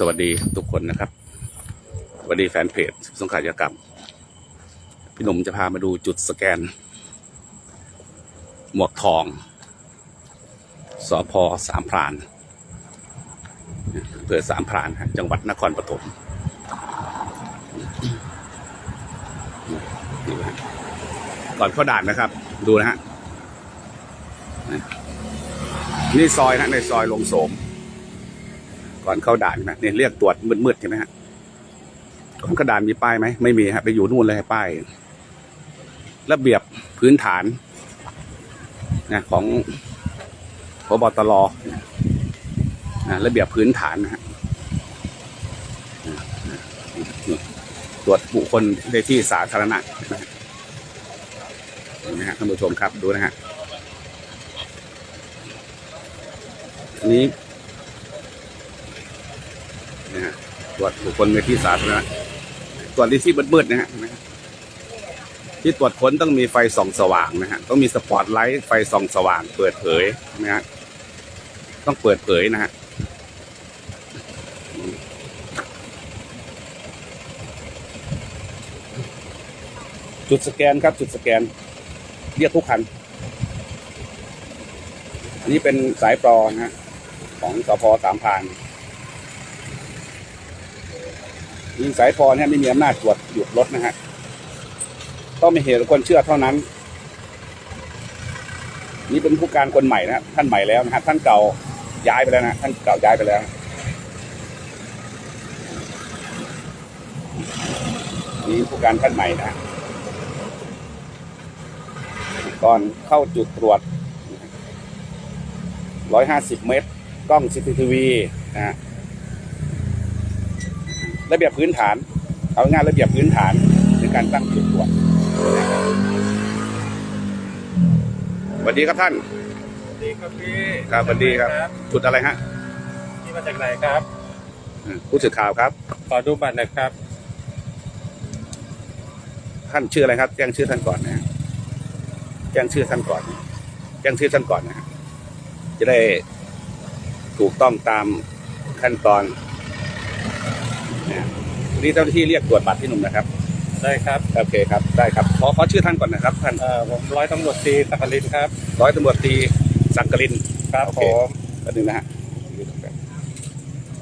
สวัสดีทุกคนนะครับสวัสดีแฟนเพจสงขลายกรรม พี่หนุ่มจะพามาดูจุดสแกน หมวกทองสพสามพรานอำเภอสามพราน จังหวัดนครปฐมก่อนเข้าด่านนะครับ ดูนะฮะ นี่ซอยนะในซอยลงโสม ก่อนเข้าด่านนะเนี่ยเรียกตรวจมืดๆใช่ไหมฮะก่อนเข้าด่านมีป้ายไหมไม่มีฮะไปอยู่นู่นเลยป้าย ระเบียบพื้นฐานนะของพบตรนะระเบียบพื้นฐานนะฮะตรวจบุคคลในที่สาธารณะนะฮะท่านผู้ชมครับดูนะฮะอันนี้ นะฮะ ตรวจบุคคลในที่สาธารณะตรวจในที่มืดๆนะฮะเนไหมฮะที่ตรวจค้นต้องมีไฟส่องสว่างนะฮะต้องมีสปอตไลท์ไฟส่องสว่าง เปิดเผยนะฮะต้องเปิดเผยนะฮะจุดสแกนครับจุดสแกน เรียกทุกคัน อันนี้เป็นสายปลอนะฮะของสพสามพาน ยิงสายพอเนี่ยไม่มีอำนาจตรวจหยุดรถนะฮะ ต้องมีเหตุคนเชื่อเท่านั้น นี่เป็นผู้การคนใหม่นะฮะท่านใหม่แล้วนะฮะท่านเก่าย้ายไปแล้วนะท่านเก่าย้ายไปแล้วนี่ผู้การท่านใหม่นะฮะก่อนเข้าจุดตรวจร้อยห้าสิบเมตร กล้อง CCTV นะฮะ ระเบียบพื้นฐาน เอางานระเบียบพื้นฐานในการตั้งจุดตรวจสวัสดีครับท่านสวัสดีครับพี่ครับสวัสดีครับจุดอะไรฮะพี่มาจากไหนครับอืมผู้สื่อข่าวครับ ขอดูบัตรหนะครับ ท่านชื่ออะไรครับ แจ้งชื่อท่านก่อนนะฮะแจ้งชื่อท่านก่อน แจ้งชื่อท่านก่อนนะฮะจะได้ถูกต้องตามขั้นตอนนะ วันนี่เจ้าหน้าที่เรียกตรวจบัตรพี่หนุ่มนะครับ ได้ครับโอเคครับได้ครับขอขอชื่อท่านก่อนนะครับท่านเอ่อผมร้อยตำรวจตรีสักกลินครับ ร้อยตำรวจตรีสังกลินครับโอผเคมก็นึงนะฮะ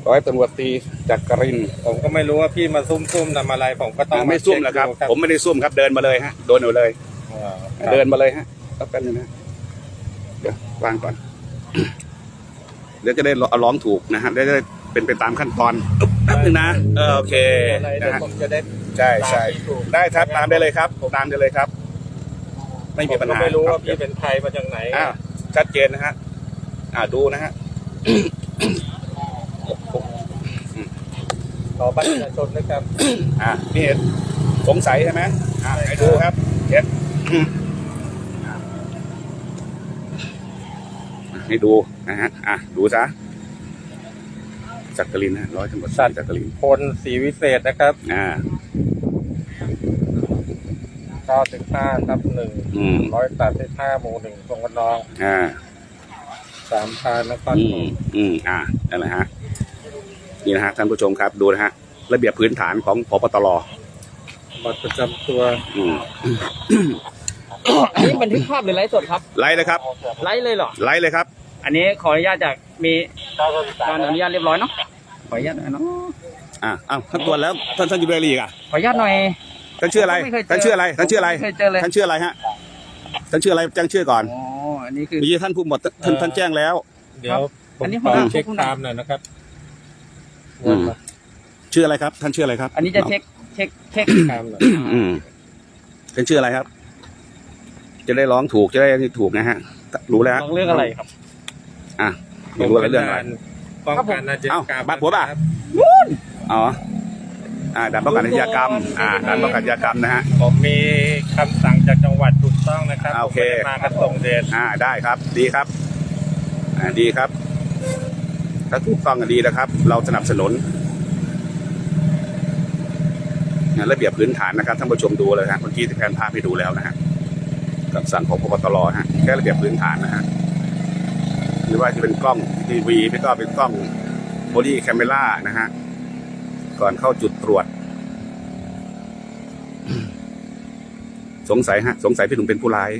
ร้อยตำรวจตรีจักรินทร์ผมก็ไม่รู้ว่าพี่มาซุ่มๆทำอะไร ผมก็ต้องอ่าไม่ซุ่มแล้วครับเช็ดูผมไม่ได้ซุ่มครับเดินมาเลยฮะโดนเอาเลย อ่าครับเดินมาเลยฮะแป๊บนึงนะเดี๋ยววางก่อน เดี๋ยวจะได้เอาร้องถูกนะฮะได้ได้เป็นไปตามขั้นตอนอึ๊บ แป๊บนึงนะเออโอเคอะไรเดี๋ยนะวฮะผมจะได้ ใช่ใช่ตามที่ถูกได้ครับตามได้เลยครับตามได้เลยครับ ไม่มีผมปัญก็หาไม่รู้ว่าคพี่บเป็นใครมาจากไหน อ่าชัดเจนนะฮะอ่าดูนะฮะขอบัตรประชาชนนะครับ อ่านี่เห็นสงสัยใช่ไหมอ่าให้ดูครับเช็ดให้ดูนะฮะอะดูซะ จักรินนะร้อยตำรวจสัตว์จักรินพลศรีวิเศษนะครับอ่า95ครับหนึ่งอืม ร้อยแปดสิบห้าหมู่หนึ่งตรงกันนองอ่า สามพานนครอืปฐมมอืมอ่านั่นแหละฮะนี่นะฮะท่านผู้ชมครับดูนะฮะระเบียบพื้นฐานของพปตรบัตรประจำตัวอืมอันนี้บันทึกภาพหรือไลฟ์สดครับไล่เลยครับ ไลฟ์เลยเหรอไล่เลยครับ อันนี้ขออนุญาตจากมีการอนุญาตเรียบร้อยเนาะขออนุญาตหน่อยเนาะอ่าอ้าวท่านตรวจแล้วท่านท่านอยู่เบรีกอะขออนุญาตหน่อย ท่านชื่ออะไรผมไม่เคยเจอท่านชื่ออะไร ท่านชื่ออะไรผมไม่เคยเจอเลย ท่านชื่ออะไรฮะ ท่านชื่ออะไรแจ้งชื่อก่อนอ๋ออันนี้คือ เมื่อกี้ท่านพูดหมดท่านท่านแจ้งแล้ว เดี๋ยวผมอันนี้ขหัอวหน้าเช็คผู้นำตามหน่อยนะครับอืม ชื่ออะไรครับ ท่านชื่ออะไรครับอันนี้จะเช็คเช็คเช็คตามหน่อยอืมท่านชื่ออะไรครับ จะได้ร้องถูกจะได้ถูกนะฮะ รู้แล้วลองเรื่องอะไรครับ อะไม่รู้อะไรเรื่องอะไรป้องกันอาชญากรรมเอ้าบัตรผัวป่ะครับอ๋ออ่าด่านป้องกันอาชญากรรมอ่าด่านป้องกันอาชญากรรมนะฮะผมมีคำสั่งจากจังหวัดถูกต้องนะครับอ่าโอเคผมไม่ได้มากระส่งเดชอ่าได้ครับ ดีครับอ่าดีครับ ถ้าถูกต้องก็ดีนะครับ เราสนับสนุนงานระเบียบพื้นฐานนะครับท่านผู้ชมดูเลยฮะเมื่อกี้ที่แพนภาพให้ดูแล้วนะฮะคำสั่งของพบตรฮะแค่ระเบียบพื้นฐานนะฮะ หรือว่าจะเป็นกล้องทีวีไม่ก็เป็นกล้องบอดี้แคมเมล่านะฮะ ก่อนเข้าจุดตรวจ สงสัยฮะ สงสัยพี่หนุ่มเป็นผู้ร้าย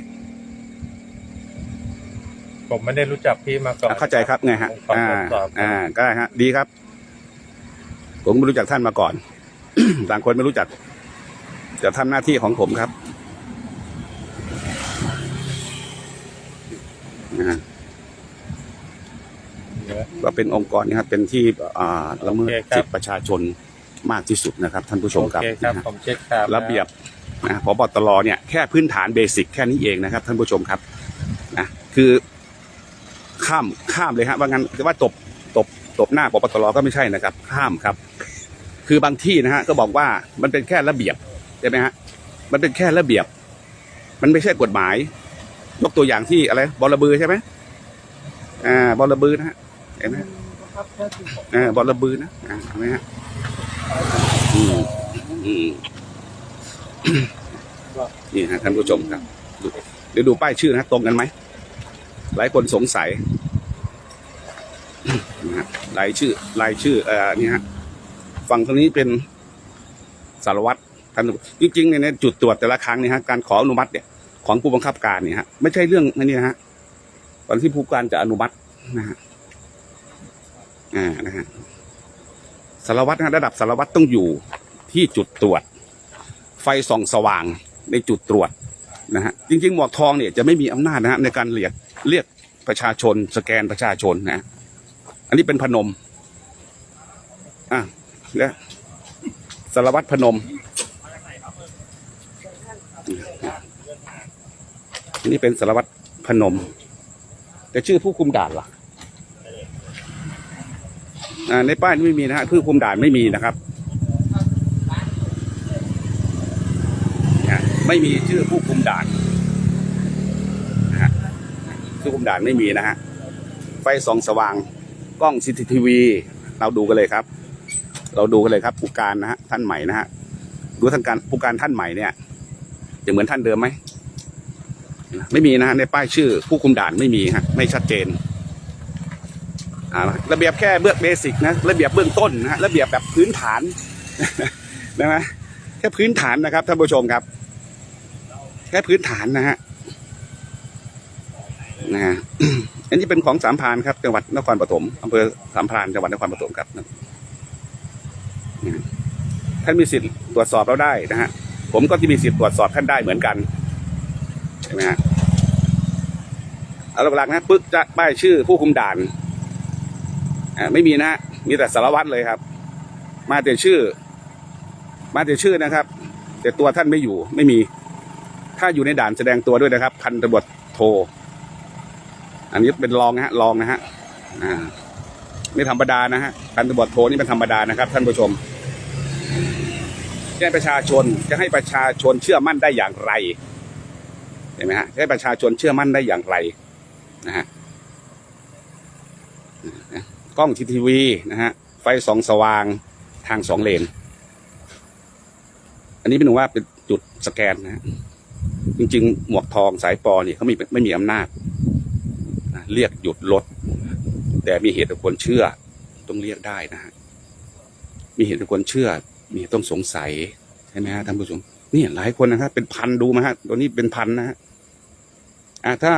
ผมไม่ได้รู้จักพี่มาก่อน เข้าใจครับไงฮะผมขออ่าตรวจสอบอ่า ก็ได้ฮะ ดีครับ ผมไม่รู้จักท่านมาก่อน ต่างคนไม่รู้จัก จะทำหน้าที่ของผมครับนะฮะก็ เป็นองค์กรนะครับเป็นที่อ่าละเมิดสิทธิประชาชนมากที่สุดนะครับ ท่านผู้ชมโอครับเคครับ นะฮะผมเช็คครับระเบียบนะพบตรเนี่ยแค่พื้นฐานเบสิกแค่นี้เองนะครับ ท่านผู้ชมครับนะคือข้ามข้ามเลยฮะว่างั้นแต่ว่าตบตบตบหน้าพบตรก็ไม่ใช่นะครับ ข้ามครับ คือบางที่นะฮะก็บอกว่ามันเป็นแค่ระเบียบใช่ไหมฮะมันเป็นแค่ระเบียบ มันไม่ใช่กฎหมาย ยกตัวอย่างที่อะไรบอระบือใช่ไหมอ่าบอระบือนะฮะ เห็นไหมอ่าบอระบือนะอ่าเห็นไหมฮะอืมอืมนี่ฮะท่านผู้ชมครับเดี๋ยวดูป้ายชื่อนะตรงกันไหมหลายคนสงสัยนะฮะรายชื่อรายชื่อเอ่อนี่ฮะฝั่งตรงนี้เป็นสารวัตรท่านจริงๆเนี่ยในจุดตรวจแต่ละครั้งเนี่ยฮะการขออนุมัติเนี่ยของผู้บังคับการเนี่ยฮะไม่ใช่เรื่องนนี้นะฮะตอนที่ผู้การจะอนุมัตินะฮะ อ่านะฮะสารวัตรนะระดับสารวัตรต้องอยู่ที่จุดตรวจ ไฟส่องสว่างในจุดตรวจนะฮะจริง ๆ หมวกทองเนี่ยจะไม่มีอำนาจนะฮะในการเรียกเรียกประชาชน สแกนประชาชนนะอันนี้เป็นพนมอะและสารวัตรพนมอันนี้เป็นสารวัตรพนม แต่ชื่อผู้คุมด่านล่ะอ่า ในป้ายนี้ไม่มีนะฮะผู้คุมด่านไม่มีนะครับไม่มีชื่อผู้คุมด่านนะฮะผู้คุมด่านไม่มีนะฮะไฟส่องสว่างกล้องซีทีวีเราดูกันเลยครับ เราดูกันเลยครับผู้การนะฮะท่านใหม่นะฮะดูทางการผู้การท่านใหม่เนี่ยจะเหมือนท่านเดิมไหมไม่มีนะฮะในป้ายชื่อผู้คุมด่านไม่มีฮะไม่ชัดเจน ระเบียบแค่เบื้องเบสิกนะระเบียบเบื้องต้นนะฮะระเบียบแบบพื้นฐานนะฮะแค่พื้นฐานนะครับท่านผู้ชมครับ แค่พื้นฐานนะฮะนะฮะอันนี้เป็นของสามพานครับจังหวัดนครปฐมอำเภอสามพานจังหวัดนครปฐมครับท่านมีสิทธิ์ตรวจสอบเราได้นะฮะผมก็จะมีสิทธิ์ตรวจสอบท่านได้เหมือนกันใช่ไหมฮะเอาหลักๆนะปึ๊กจะป้ายชื่อผู้คุมด่าน ไม่มีนะฮะมีแต่สารวัตรเลยครับ มาแต่ชื่อ มาแต่ชื่อนะครับ แต่ตัวท่านไม่อยู่ไม่มี ถ้าอยู่ในด่านแสดงตัวด้วยนะครับ พันตำรวจโท อันนี้เป็นรองนะฮะรองนะฮะไม่ธรรมดานะฮะพันตำรวจโทนี่เป็นธรรมดานะครับ ท่านผู้ชมแจ้งประชาชนจะให้ประชาชนเชื่อมั่นได้อย่างไรเห็นไหมฮะให้ประชาชนเชื่อมั่นได้อย่างไรนะฮะ กล้องทีวีนะฮะไฟสองสว่างทางสองเลน อันนี้เป็นว่าเป็นจุดสแกนนะฮะจริงๆ หมวกทองสายปอเนี่ยเขาไม่ไม่มีอำนาจนะเรียกหยุดรถแต่มีเหตุควรเชื่อต้องเรียกได้นะฮะมีเหตุควรเชื่อ มีเหตุต้องสงสัยใช่ไหมฮะท่านผู้ชมนี่หลายคนนะครับเป็นพันดูมาฮะตัวนี้เป็นพันนะฮะอ่าถ้า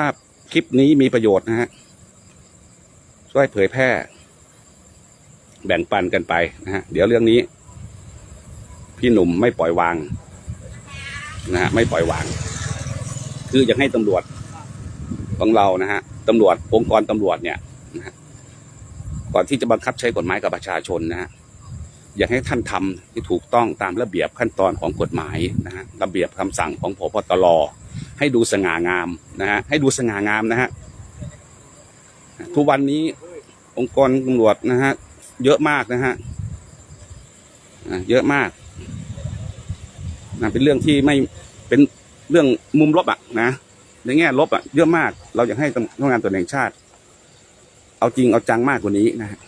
คลิปนี้มีประโยชน์นะฮะช่วยเผยแพร่ แบ่งปันกันไปนะฮะเดี๋ยวเรื่องนี้ พี่หนุ่มไม่ปล่อยวางนะฮะไม่ปล่อยวาง คืออยากให้ตำรวจของเรานะฮะตำรวจองค์กรตำรวจเนี่ยนะฮะก่อนที่จะบังคับใช้กฎหมายกับประชาชนนะฮะอยากให้ท่านทำที่ถูกต้องตามระเบียบขั้นตอนของกฎหมายนะฮะระเบียบคำสั่งของพบตรให้ดูสง่างามนะฮะให้ดูสง่างามนะฮะทุกวันนี้องค์กรตำรวจนะฮะ เยอะมากนะฮะเยอะมากนะเป็นเรื่องที่ไม่เป็นเรื่องมุมลบอะนะในแง่ลบอะเยอะมาก เราอยากให้ตำงานตัวแห่งชาติ เอาจริงเอาจังมากกว่านี้นะฮะ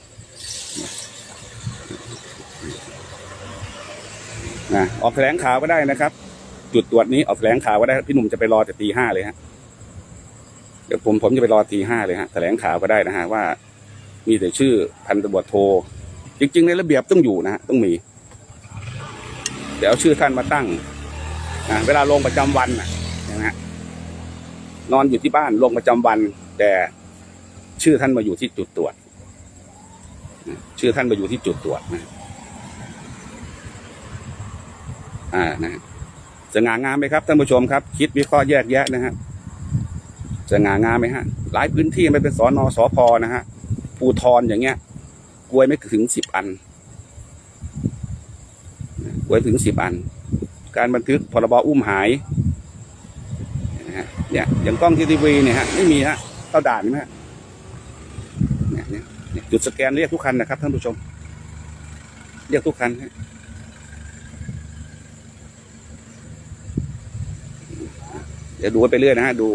นะออกแถลงข่าวก็ได้นะครับ จุดตรวจนี้ออกแถลงข่าวก็ได้พี่หนุ่มจะไปรอแต่ตีห้าเลยฮะเดี๋ยวผมผมจะไปรอตีห้าเลยฮะแถลงข่าวก็ได้นะฮะว่า มีแต่ชื่อพันตำรวจโท จริง ๆ ในระเบียบต้องอยู่นะต้องมี เดี๋ยวเอาชื่อท่านมาตั้งเวลาลงประจำวันนะนะฮะนอนอยู่ที่บ้านลงประจำวัน แต่ชื่อท่านมาอยู่ที่จุดตรวจ ชื่อท่านมาอยู่ที่จุดตรวจนะอ่านะฮะสง่างามไหมครับท่านผู้ชมครับ คิดวิเคราะห์แยกแยะนะฮะสง่างามไหมฮะหลายพื้นที่ไม่เป็นสอนอสอพอนะฮะ ภูทรอย่างเงี้ย กลวยไม่ถึงสิบอัน กลวยถึงสิบอัน การบันทึกพรบอุ้มหายเนี่ยอย่างกล้องทีวีเนี่ยฮะไม่มีฮะเข้าด่านไหมฮะเนี่ยเนี่ยจุดสแกนเรียกทุกคันนะครับท่านผู้ชม เรียกทุกคันฮะเดี๋ยวดูไปเรื่อยนะฮะดู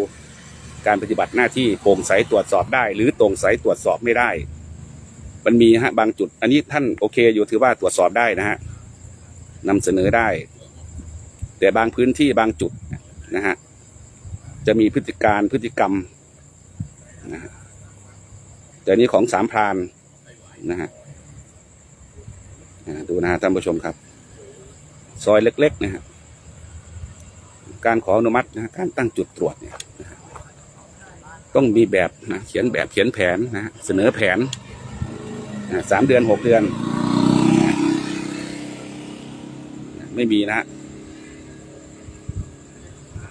การปฏิบัติหน้าที่โปร่งใสตรวจสอบได้ หรือโปร่งใสตรวจสอบไม่ได้ มันมีฮะบางจุด อันนี้ท่านโอเคอยู่ถือว่าตรวจสอบได้นะฮะนำเสนอได้ แต่บางพื้นที่บางจุดนะฮะจะมีพฤติการพฤติกรรมนะฮะแต่อันนี้ของสามพรานนะฮะดูนะฮะท่านผู้ชมครับ ซอยเล็กๆนะฮะการขออนุมัตินะฮะการตั้งจุดตรวจเนี่ยนะฮะ ต้องมีแบบนะเขียนแบบเขียนแผนนะเสนอแผนสามเดือนหกเดือน ไม่มีนะฮะ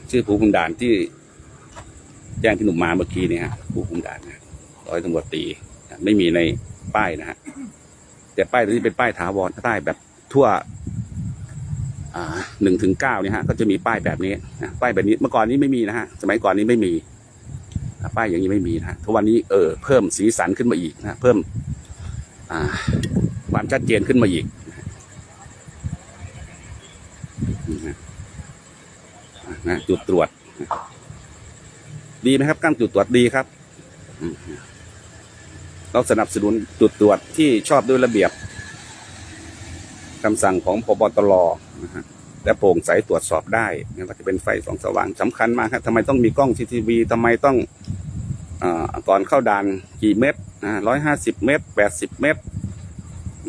ชื่อผู้คุมด่านที่แจ้งพี่หนุ่มมาเมื่อกี้เนี่ยฮะผู้คุมด่านนะร้อยตำรวจตีไม่มีในป้ายนะฮะแต่ป้ายตัวนี้เป็นป้ายถาวรป้แบบทั่วหนึ่งถึงเก้าเนี่ยฮะก็จะมีป้ายแบบนี้นะป้ายแบบนี้เมื่อก่อนนี้ไม่มีนะฮะสมัยก่อนนี้ไม่มี ป้ายอย่างนี้ไม่มีนะทุกวันนี้เออเพิ่มสีสันขึ้นมาอีกนะเพิ่มความชัดเจนขึ้นมาอีกนะจุดตรวจ ดีไหมครับกั้งจุดตรวจดีครับเราสนับสนุนจุดตรวจที่ชอบด้วยระเบียบคำสั่งของพบตรนะฮะและโปร่งใสตรวจสอบได้ไม่ว่าจะเป็นไฟสองสว่างสำคัญมากครับทำไมต้องมีกล้องซีทีวีทำไมต้อง ก่อนเข้าด่านกี่เมตรร้อยห้าสิบเมตรแปดสิบเมตร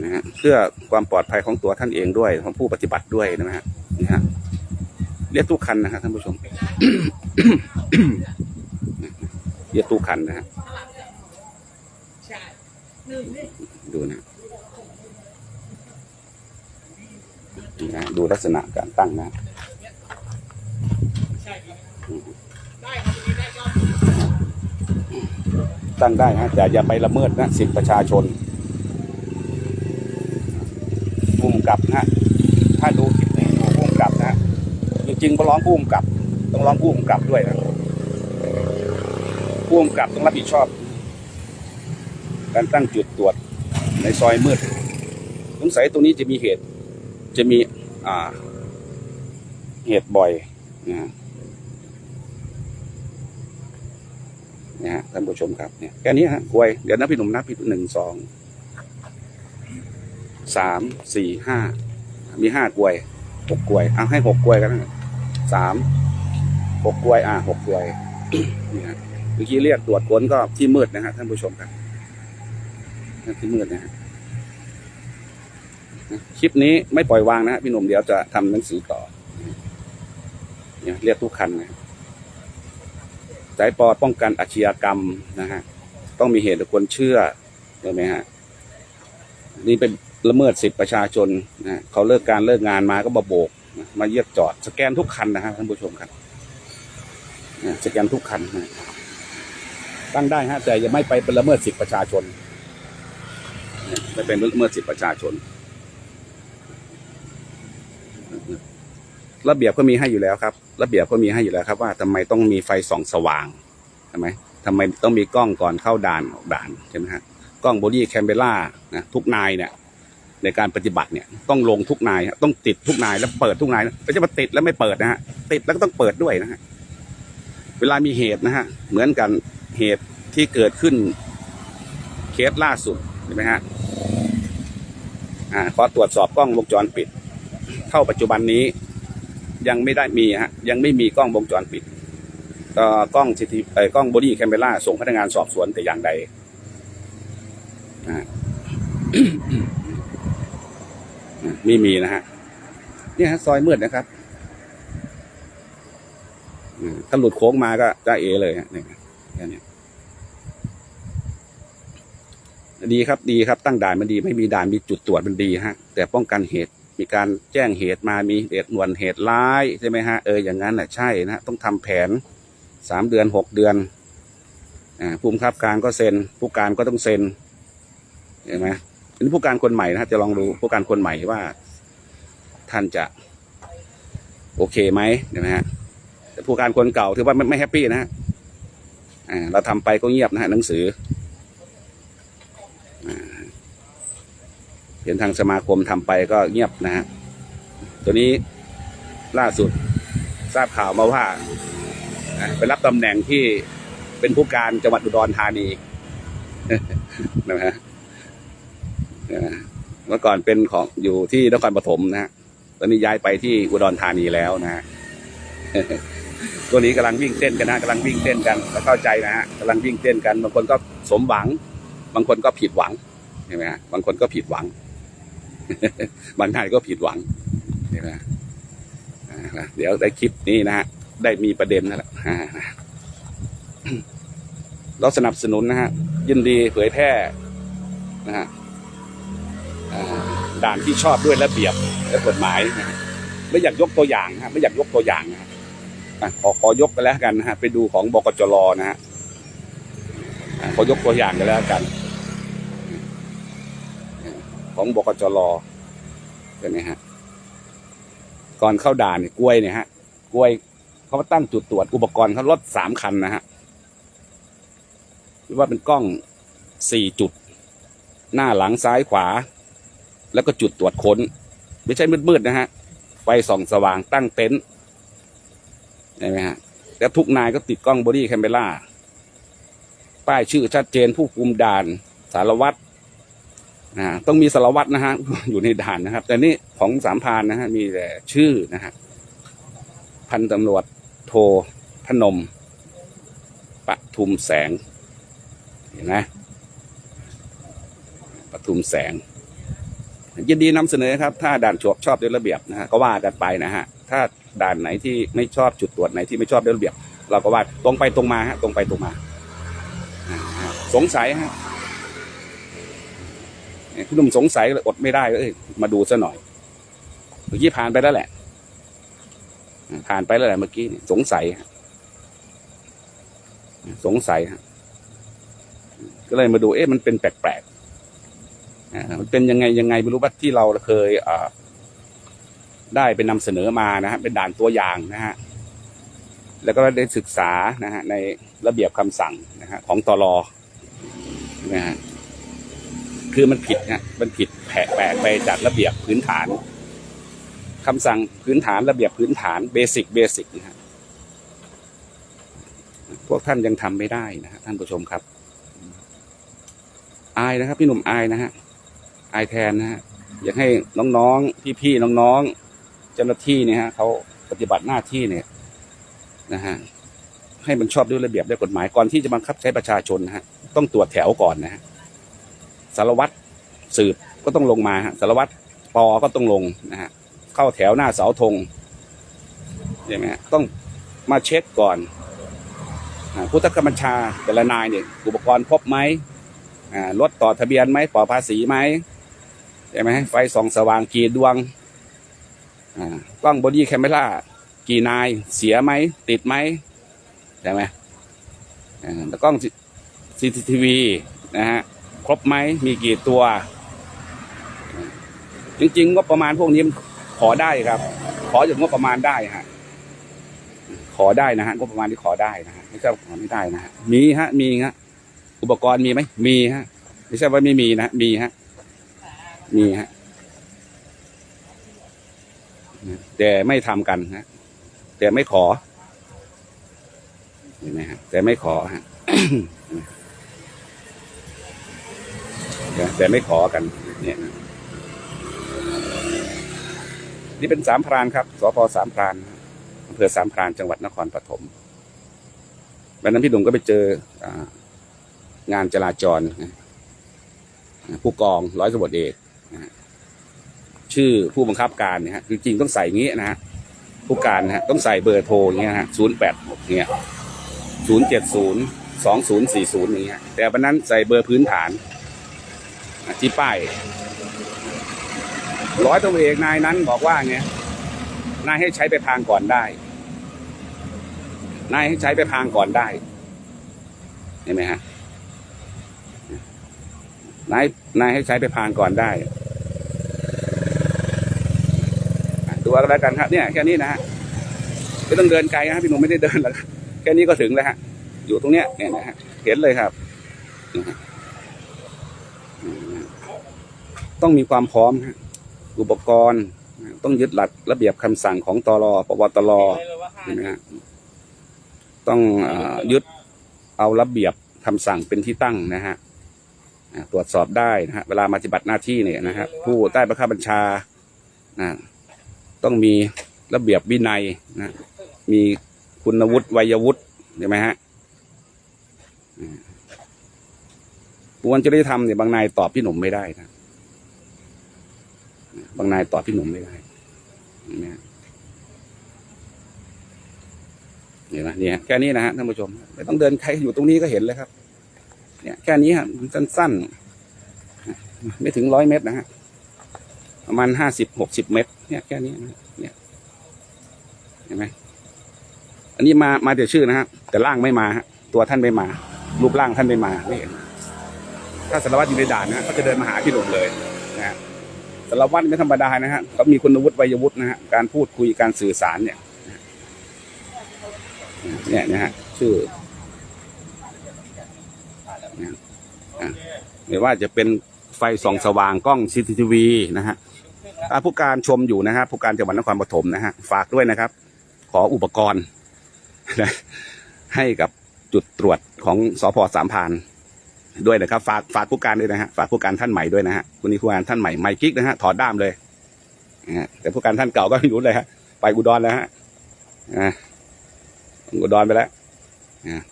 นะฮะเพื่อความปลอดภัยของตัวท่านเองด้วยของผู้ปฏิบัติด้วยนะฮะนะฮะเรียกตู้คันนะครับท่านผู้ชมเรียกตู้คันนะฮะดูนะนี่นะดูลักษณะการตั้งนะ ตั้งได้ฮะแต่อย่าไปละเมิดนะสิทธิประชาชนภูมิกับนะฮะถ้าดูคลิปนี้ดูภูมิกับนะจริงๆก็ร้องผู้กำกับ ต้องร้องผู้กำกับด้วยนะผู้กำกับต้องรับผิดชอบ การตั้งจุดตรวจในซอยมืดสงสัยตรงนี้จะมีเหตุ จะมีอ่า เหตุบ่อยนะ ฮะเนี่ยฮะท่านผู้ชมครับเนี่ยแค่นี้ฮะกลวยเดี๋ยวนับพี่หนุ่มนับพี่หนึ่งสองสามสี่ห้ามีห้ากลวยหกกลวยเอาให้หกกลวยกันนะสามหกกลวยอ่าหกกลวยนี่ฮะเมื่อกี้เรียกตรวจค้นก็ที่มืดนะฮะท่านผู้ชมครับที่มืดนะฮะคลิปนี้ไม่ปล่อยวางนะฮะพี่หนุ่มเดี๋ยวจะทำหนังสือต่อเนี่ยเรียกทุกคันนะ สายปอป้องกันอาชญากรรมนะฮะต้องมีเหตุควรเชื่อใช่ไหมฮะนี่เป็นละเมิดสิทธิประชาชนนะเขาเลิกการเลิกงานมาก็มาโบก มาเยียบจอด สแกนทุกคันนะครับท่านผู้ชมครับสแกนทุกคันนะตั้งได้ฮะแต่ย่าไม่ไปเป็นละเมิดสิทธิประชาชนไม่เป็นละเมิดสิทธิประชาชน ระเบียบก็มีให้อยู่แล้วครับ ระเบียบก็มีให้อยู่แล้วครับว่าทำไมต้องมีไฟส่องสว่างใช่ไหมทำไมต้องมีกล้องก่อนเข้าด่านออกด่านใช่ไหมฮะกล้องบอดี้แคมเบล่านะทุกนายเนี่ยในการปฏิบัติเนี่ยต้องลงทุกนายต้องติดทุกนายแล้วเปิดทุกนายไม่ใช่มาติดแล้วไม่เปิดนะฮะติดแล้วก็ต้องเปิดด้วยนะฮะเวลามีเหตุนะฮะเหมือนกันเหตุที่เกิดขึ้นเคสล่าสุดเห็นไหมฮะอ่าขอตรวจสอบกล้องวงจรปิด เท่าปัจจุบันนี้ ยังไม่ได้มีฮะยังไม่มีกล้องวงจรปิดก็กล้องซีทีเอ่อกล้องบอดี้แคมเบล่าส่งพนักงานสอบสวนแต่อย่างใดอ่าไม่มีนะฮะเนี่ยฮะซอยมืดนะครับอืมถ้าหลุดโค้งมาก็จะเอเลยฮะเนี่ยแค่นี้ดีครับดีครับตั้งด่านมันดี ไม่มีด่านมีจุดตรวจมันดีฮะ แต่ป้องกันเหตุ มีการแจ้งเหตุมามีเหตุด่วนเหตุร้ายใช่ไหมฮะเอออย่างนั้นแหละใช่นะต้องทำแผนสามเดือนหกเดือนอ่าภูมิครับการก็เซ็น ผู้การก็ต้องเซ็นเห็นไหมอันนี้ผู้การคนใหม่นะฮะจะลองดูผู้การคนใหม่ว่า ท่านจะ โอเคไหมเห็นไหมฮะแต่ผู้การคนเก่าถือว่าไม่ไม่แฮปปี้นะฮะอ่าเราทำไปก็เงียบนะฮะหนังสือ เห็นทางสมาคมทำไปก็เงียบนะฮะตัวนี้ล่าสุดทราบข่าวมาว่าไปรับตำแหน่งที่เป็นผู้การจังหวัดอุดรธานีนะฮะเมื่อก่อนเป็นของอยู่ที่นครปฐมนะฮะตอนนี้ย้ายไปที่อุดรธานีแล้วนะฮะตัวนี้กำลังวิ่งเต้นกันนะกำลังวิ่งเต้นกันเข้าใจนะฮะกำลังวิ่งเต้นกัน บางคนก็สมหวัง บางคนก็ผิดหวังเห็นไหมฮะบางคนก็ผิดหวัง บางท่านก็ผิดหวังเห็นไหมฮะเดี๋ยวได้คลิปนี้นะฮะได้มีประเด็นนั่นแหละเราสนับสนุนนะฮะยินดีเผยแพร่นะฮะด่านที่ชอบด้วยระเบียบและกฎหมายนะไม่อยากยกตัวอย่างนะฮะไม่อยากยกตัวอย่างนะฮะขอขอยกกันแล้วกันนะฮะไปดูของบกจรนะฮะอะขอยกตัวอย่างกันแล้วกัน ของบกจรเห็นไหมฮะ ก่อนเข้าด่านเนี่ยกล้วยเนี่ยฮะ กล้วยเขาตั้งจุดตรวจอุปกรณ์เขารถสามคันนะฮะหรือว่าเป็นกล้องสี่จุด หน้าหลังซ้ายขวา แล้วก็จุดตรวจค้น ไม่ใช่มืดๆนะฮะไฟส่องสว่างตั้งเต็นท์เห็นไหมฮะแล้วทุกนายก็ติดกล้องบอดี้แคมเปล่าป้ายชื่อชัดเจนผู้คุมด่าน สารวัตร นะฮะต้องมีสารวัตรนะฮะอยู่ในด่านนะครับ แต่นี่ของสามพานนะฮะมีแต่ชื่อนะฮะพันตำรวจโทพนมปทุมแสง เห็นไหมปทุมแสง ยินดีนำเสนอครับ ถ้าด่านชอบชอบด้วยระเบียบนะฮะก็ว่ากันไปนะฮะถ้าด่านไหนที่ไม่ชอบจุดตรวจไหนที่ไม่ชอบด้วยระเบียบ เราก็ว่าตรงไปตรงมาฮะตรงไปตรงมา สงสัยฮะ เนี่ยคุณหนุ่มสงสัยเลยอดไม่ได้เอ้ยมาดูซะหน่อยเมื่อกี้ผ่านไปแล้วแหละ ผ่านไปแล้วแหละเมื่อกี้สงสัยสงสัยก็เลยมาดูเอ๊ะมันเป็นแปลกๆมันเป็นยังไงยังไงไม่รู้ว่าที่เราเคยได้ไปนำเสนอมานะฮะเป็นด่านตัวอย่างนะฮะแล้วก็ได้ศึกษานะฮะในระเบียบคำสั่งนะฮะของตรอนะฮะ คือมันผิดฮะมันผิดแผกแปลกไปจากระเบียบพื้นฐานคำสั่งพื้นฐานระเบียบพื้นฐานเบสิกเบสิกนะฮะพวกท่านยังทำไม่ได้นะฮะท่านผู้ชมครับ อายนะครับ พี่หนุ่มอายนะฮะอายแทนนะฮะอยากให้น้องๆพี่ๆน้องๆเจ้าหน้าที่เนี่ยฮะเขาปฏิบัติหน้าที่เนี่ยนะฮะให้มันชอบด้วยระเบียบด้วยกฎหมายก่อนที่จะบังคับใช้ประชาชนนะฮะต้องตรวจแถวก่อนนะฮะ สารวัตรสืบก็ต้องลงมาฮะสารวัตรปอก็ต้องลงนะฮะเข้าแถวหน้าเสาธงใช่ไหมฮะต้องมาเช็คก่อนผู้ทักบัญชาแต่ละนายเนี่ยอุปกรณ์ครบไหมอ่ารถต่อทะเบียนไหมปลอดภาษีไหมใช่ไหมไฟส่องสว่างกี่ดวงอ่ากล้องบอดี้แคมเมรากี่นายเสียไหม ติดไหมใช่ไหมอ่าแล้วกล้องซีซีทีวีนะฮะ ครบไหมมีกี่ตัว จริงๆงบประมาณพวกนี้ขอได้ครับ ขออย่างงบประมาณได้ฮะขอได้นะฮะงบประมาณที่ขอได้นะฮะไม่ใช่ว่าขอไม่ได้นะฮะมีฮะมีฮะอุปกรณ์มีไหมมีฮะไม่ใช่ว่าไม่มีนะมีฮะมีฮะแต่ไม่ทำกันฮะแต่ไม่ขอเห็นไหมฮะแต่ไม่ขอฮะ แต่ไม่ขอกันเนี่ยนะนี่เป็นสามพรานครับสพสามพรานอำเภอสามพรานจังหวัดนครปฐมวันนั้นพี่หนุ่มก็ไปเจองานจราจร ผู้กองร้อยตำรวจเอกชื่อผู้บังคับการเนี่ยฮะจริงๆต้องใส่งี้นะฮะผู้การนะฮะต้องใส่เบอร์โทรเงี้ยฮะศูนย์แปดหกเนี่ยศูนย์เจ็ดศูนย์สองศูนย์สี่ศูนย์อย่างเงี้ยแต่วันนั้นใส่เบอร์พื้นฐาน ที่ป้ายร้อยตำรวจเอกนายนั้นบอกว่าไงนายให้ใช้ไปพางก่อนได้ นายให้ใช้ไปพางก่อนได้ เห็นไหมฮะ นาย นายให้ใช้ไปพางก่อนได้ดูเอาก็แล้วกันครับ เนี่ยแค่นี้นะฮะ ไม่ต้องเดินไกลนะพี่หนุ่มไม่ได้เดินหรอกแค่นี้ก็ถึงแล้วฮะ อยู่ตรงเนี้ยเนี่ยนะฮะ เห็นเลยครับนะฮะอืม ต้องมีความพร้อมอุปกรณ์ ต้องยึดหลักระเบียบคำสั่งของตรปวตรเห็นไหมฮะต้องยึดเอาระเบียบคำสั่งเป็นที่ตั้งนะฮะตรวจสอบได้นะฮะเวลามาปฏิบัติหน้าที่เนี่ยนะฮะผู้ใต้บังคับบัญชานะต้องมีระเบียบวินัยนะมีคุณวุฒิวัยวุฒิเห็นไหมฮะควรจะได้ทำเนี่ยบางนายตอบพี่หนุ่มไม่ได้นะ บางนายตอบพี่หนุ่มไม่ได้เนไหมฮะเห็นไหมเนี่ยแค่นี้นะฮะท่านผู้ชม ไม่ต้องเดินใครอยู่ตรงนี้ก็เห็นเลยครับ เนี่ยแค่นี้ฮะมันสั้นๆ ไม่ถึงร้อยเมตรนะฮะประมาณห้าสิบหกสิบเมตร เนี่ยแค่นี้นะเนี่ยเห็นไหมอันนี้มามาเดี๋ยวชื่อนะฮะแต่ร่างไม่มาฮะตัวท่านไม่มา รูปร่างท่านไม่มาไม่เห็นถ้าสารวัตรอยู่ในด่านนะก็จะเดินมาหาพี่หนุ่มเลย สารวัตรไม่ธรรมดานะฮะเขามีคุณวุฒิวัยวุฒินะฮะการพูดคุยการสื่อสารเนี่ยเนี่ยนะฮะชื่อไม่ว่าจะเป็นไฟส่องสว่างกล้อง CCTV นะฮะถ้าผู้การชมอยู่นะฮะผู้การจังหวัดนครปฐมนะฮะฝากด้วยนะครับ ขออุปกรณ์ ให้กับจุดตรวจของสพสามพาน ด้วยนะครับ ฝากฝากผู้การด้วยนะฮะฝากผู้การท่านใหม่ด้วยนะฮะคุณนี่ผู้การท่านใหม่ไม่กิ๊กนะฮะถอดด้ามเลยนะฮะแต่ผู้การท่านเก่าก็ไม่รู้เลยฮะไปอุดรแล้วฮะอ่าลงอุดรไปแล้วนะ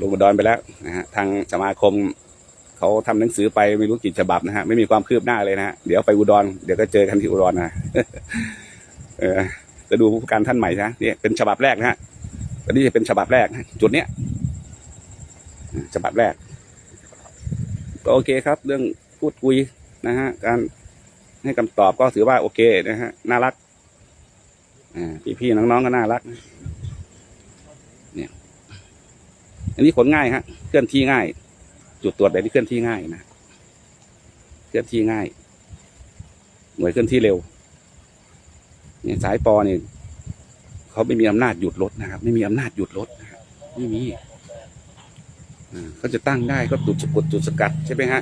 ลงอุดรไปแล้วนะฮะทางสมาคมเขาทำหนังสือไปไม่รู้กี่ฉบับนะฮะไม่มีความคืบหน้าเลยนะฮะเดี๋ยวไปอุดรเดี๋ยวก็เจอกันที่อุดรนะเออจะดูผู้การท่านใหม่นะเนี่ยเป็นฉบับแรกนะฮะตอนนี้จะเป็นฉบับแรก จุดเนี้ย ฉบับแรก ก็โอเคครับ เรื่องพูดคุยนะฮะ การให้คำตอบก็ถือว่าโอเคนะฮะ น่ารักอ่าพี่ๆน้องๆก็น่ารัก เนี่ย อันนี้ขนง่ายฮะ เคลื่อนที่ง่าย จุดตรวจแบบนี้เคลื่อนที่ง่ายนะ เคลื่อนที่ง่าย หน่วยเคลื่อนที่เร็ว เนี่ยสายปอเนี่ยเขาไม่มีอำนาจหยุดรถนะครับ ไม่มีอำนาจหยุดรถนะครับไม่มี อ่าเขาจะตั้งได้ก็จุดสกดจุดสกัดใช่ไหมฮะ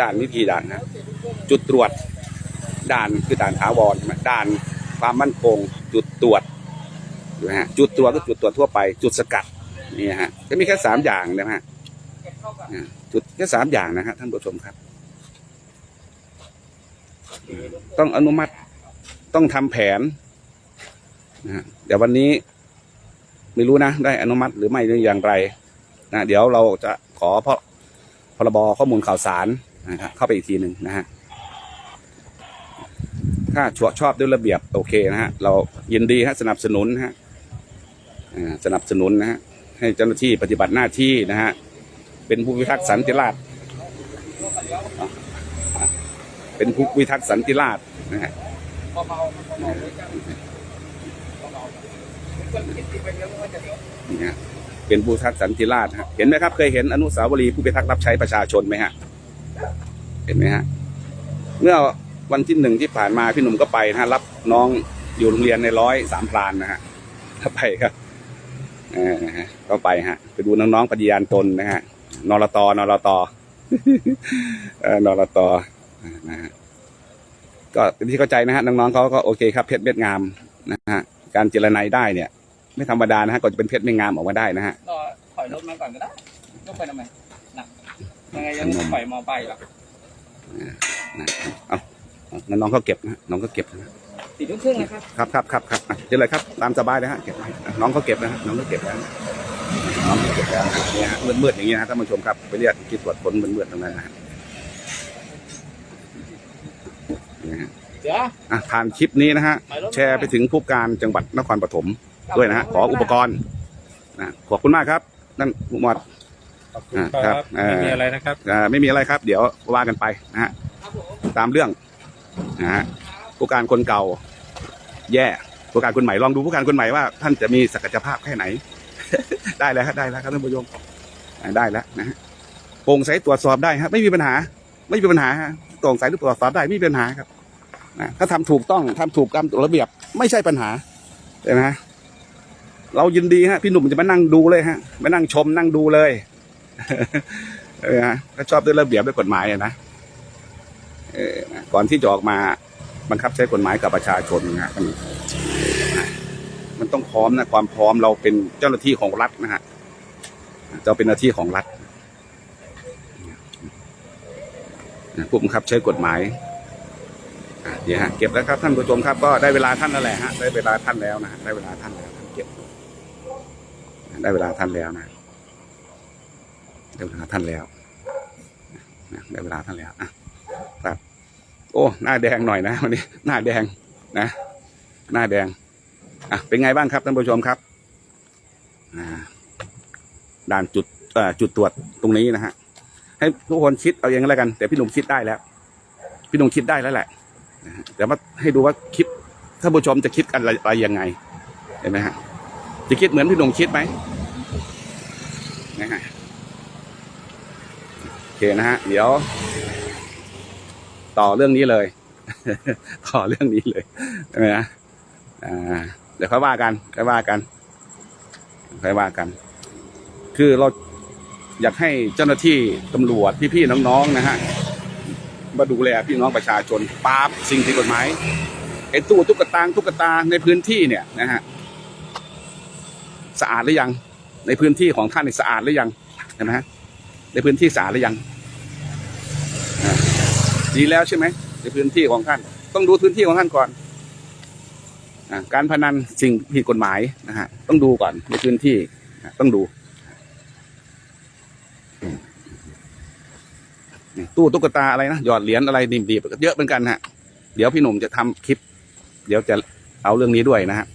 ด่านวิธีด่านนะจุดตรวจด่านคือด่านถาวรด่านความมั่นคงจุดตรวจนะฮะจุดตรวจก็จุดตรวจทั่วไป จุดสกัดนี่ฮะก็มีแค่สามอย่างนะฮะจุดแค่สามอย่างนะฮะท่านผู้ชมครับ ต้องอนุมัติต้องทำแผนนะฮะเดี๋ยววันนี้ ไม่รู้นะ ได้อนุมัติหรือไม่หรืออย่างไร นะเดี๋ยวเราจะขอพพรบข้อมูลข่าวสารนะครับเข้าไปอีกทีหนึ่งนะฮะถ้าชอบชอบด้วยระเบียบโอเคนะฮะเรายินดีฮะสนับสนุนฮะสนับสนุนนะฮะให้เจ้าหน้าที่ปฏิบัติหน้าที่นะฮะเป็นผู้พิทักษ์สันติราษฎร์เป็นผู้พิทักษ์สันติราษฎร์นะฮะนี่ฮะ เป็นผู้ทักษ์สันติราษฎร์ฮะเห็นไหมครับ เคยเห็นอนุสาวรีย์ผู้พิทักษ์รับใช้ประชาชนไหมฮะ เห็นไหมฮะ เมื่อวันที่หนึ่งที่ผ่านมาพี่หนุ่มก็ไปนะฮะรับน้องอยู่โรงเรียนในร้อยสามพลานนะฮะก็ไปครับเออนะฮะก็ไปฮะ ไปดูน้องๆปฏิญาณตนนะฮะนรตนรตออนรตนะฮะก็เป็นที่เข้าใจนะฮะน้องๆเขาก็โอเคครับเพชรเม็ดงามนะฮะการเจรไนได้เนี่ย ไม่ธรรมดานะฮะก็จะเป็นเพชรเม็ดงามออกมาได้นะฮะรอถอยรถมาก่อนก็ได้ยกไปทำไมหนักยังไงยังปล่อยมอไปหรอกนะเอาเอาน้องๆเขาเก็บนะฮะน้องก็เก็บนะฮะสี่ทุ่มครึ่งนะครับครับครับครับครับอะเดี๋ยวเลยครับตามสบายเลยฮะเก็บไว้น้องเขาเก็บนะฮะน้องเขาเก็บแล้วน้องเขาเก็บแล้วนะเนี่ยฮะมืดๆอย่างเงี้ยนะท่านผู้ชมครับไปเรียกคิดตรวจผลมืดๆตรงนั้นนะฮะอะผ่านคลิปนี้นะฮะแชร์ไปถึงผู้การจังหวัดนครปฐม ด้วยนะฮะขออุปกรณ์นะขอบคุณมากครับนั่นหมวดขอบคุณอ่าคครัรับบเอ่อไม่มีอะไรนะครับ อ่าไม่มีอะไรครับ เดี๋ยวว่ากันไปนะฮะตามเรื่องนะฮะผู้การคนเก่า แย่ผู้การคนใหม่ลองดูผู้การคนใหม่ว่า ท่านจะมีศักยภาพแค่ไหน ได้แล้วครับได้แล้วครับท่านผู้ชมอ่าได้แล้วนะฮะโปร่งใสตรวจสอบได้ครับไม่มีปัญหา ไม่มีปัญหาฮะโปร่งใสตรวจสอบได้ไม่มีปัญหาครับนะถ้าทำถูกต้องทำถูกตามระเบียบไม่ใช่ปัญหาใช่ไหมฮะ เรายินดีฮะพี่หนุ่มจะมานั่งดูเลยฮะมานั่งชมนั่งดูเลยเออฮะถ้าชอบด้วยระเบียบด้วยกฎหมายนะเออนะก่อนที่จะออกมาบังคับใช้กฎหมายกับประชาชนนะมันมันต้องพร้อมนะความพร้อมเราเป็นเจ้าหน้าที่ของรัฐนะฮะเราเป็นหน้าที่ของรัฐนะผู้บังคับใช้กฎหมายอะเดี๋ยวฮะเก็บแล้วครับท่านผู้ชมครับก็ได้เวลาท่านแล้วแหละฮะได้เวลาท่านแล้วนะได้เวลาท่านแล้ว ได้เวลาท่านแล้วนะได้เวลาท่านแล้วนะได้เวลาท่านแล้วอะครับ โอ้ หน้าแดงหน่อยนะวันนี้ หน้าแดงนะ หน้าแดงอะเป็นไงบ้างครับท่านผู้ชมครับอ่าด่านจุดอ่อจุดตรวจตรงนี้นะฮะ ให้ทุกคนคิดเอาเองแล้วกัน แต่พี่หนุ่มคิดได้แล้ว พี่หนุ่มคิดได้แล้วแหละนะฮะแต่ว่าให้ดูว่าคิดท่านผู้ชมจะคิดกันอะไรยังไง เห็นไหมฮะ จะคิดเหมือนพี่หนุ่มคิดไหมนะฮะ โอ เคนะฮะ เดี๋ยว ต่อเรื่องนี้เลย ต่อเรื่องนี้เลยใช่ไหมนะอ่าเดี๋ยวค่อยว่ากันค่อยว่ากันค่อยว่ากัน คือเราอยากให้เจ้าหน้าที่ตำรวจพี่ๆน้องๆนะฮะมาดูแลพี่น้องประชาชนปราบสิ่งผิดกฎหมายไอ้ตู้ตุ๊กตาตุ๊กตาในพื้นที่เนี่ยนะฮะสะอาดหรือยัง ในพื้นที่ของท่านสะอาดหรือยังเห็นไหมฮะ ในพื้นที่สาหรือยังดีแล้วใช่ไหมในพื้นที่ของท่าน ต้องดูพื้นที่ของท่านก่อนอการพนันสิ่งผิดกฎหมายนะฮะต้องดูก่อนในพื้นที่ต้องดูตู้ตุ๊กตาอะไรนะหยอดเหรียญอะไรดีๆเยอะเหมือนกันฮะเดี๋ยวพี่หนุ่มจะทำคลิป เดี๋ยวจะเอาเรื่องนี้ด้วยนะฮะ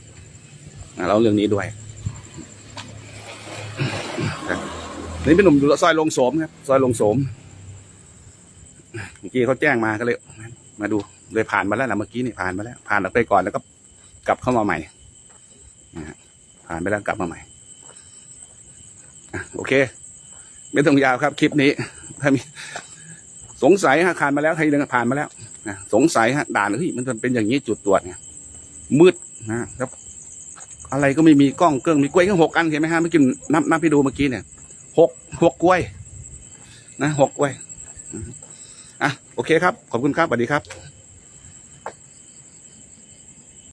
เอาเรื่องนี้ด้วย นี่พี่หนุ่มอยู่ซอยลงโสมครับซอยลงโสมเมื่อกี้เขาแจ้งมาก็เลย มาดูเลยผ่านมาแล้วนะเมื่อกี้นี่ผ่านมาแล้ว ผ่านออกไปก่อนแล้วก็กลับเข้ามาใหม่นะฮะผ่านไปแล้วกลับมาใหม่โอเค ไม่ต้องยาวครับคลิปนี้ ถ้ามี สงสัยฮะผ่านมาแล้วใครเดินผ่านมาแล้วนะสงสัยฮะด่านเฮ้ยมันเป็นอย่างนี้จุดตรวจเนี่ยมืดนะแล้วอะไรก็ไม่มีกล้องเกล้องมีกล้วยแค่หกอันเห็นไหมฮะเมื่อกี้นับนับให้ดูเมื่อกี้เนี่ย หกหกกล้วย นะหกกล้วยอะโอเคครับ ขอบคุณครับสวัสดีครับ